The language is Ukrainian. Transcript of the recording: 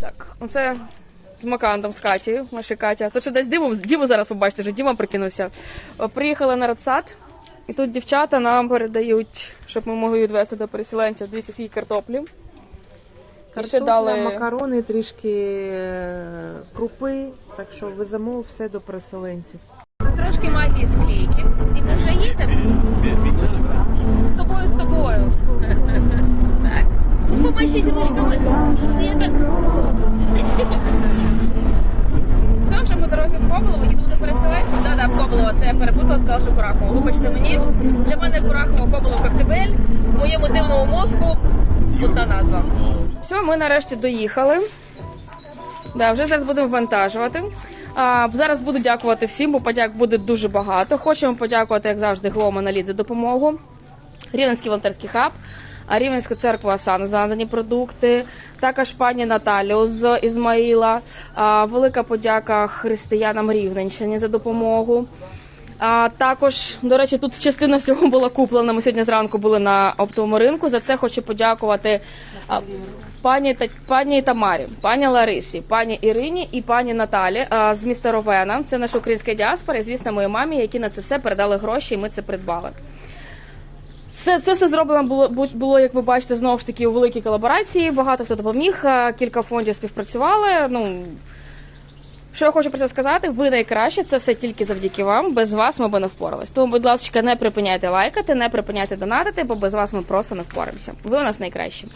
Так, оце з Макандом, з Катєю, наша Катя. То що десь Діму, Діму зараз побачите, що Діма прикинувся. Приїхали на радсад, і тут дівчата нам передають, щоб ми могли відвезти до переселенців. Дивіться, скільки картоплі. І ще дали макарони, трішки е, крупи, так що веземо все до переселенців. трошки магії склейки. І ми Це я перепутала, сказала, що Курахово. Вибачте мені, для мене Курахово, побуло Коктебель. В моєму дивному мозку одна назва. Все, ми нарешті доїхали. Да, вже зараз будемо вантажувати. А, зараз буду дякувати всім, бо подяк буде дуже багато. Хочемо подякувати, як завжди, Глоу Моноліт за допомогу. Рівненський волонтерський хаб, Рівненську церкву Асану за надані продукти, також пані Наталію з Ізмаїла. Велика подяка християнам Рівненщини за допомогу. А також, до речі, тут частина всього була куплена. Ми сьогодні зранку були на оптовому ринку. За це хочу подякувати пані та пані Тамарі, пані Ларисі, пані Ірині і пані Наталі з міста Ровена. Це наша українська діаспора, і звісно, моїй мамі, які на це все передали гроші, і ми це придбали. Це, це все зроблено було, було, як ви бачите, знову ж таки у великій колаборації. Багато хто допоміг, кілька фондів співпрацювали. Ну що я хочу про це сказати, ви найкраще, це все тільки завдяки вам. Без вас ми би не впорались. Тому, будь ласка, не припиняйте лайкати, не припиняйте донатити, бо без вас ми просто не впораємося. Ви у нас найкращі.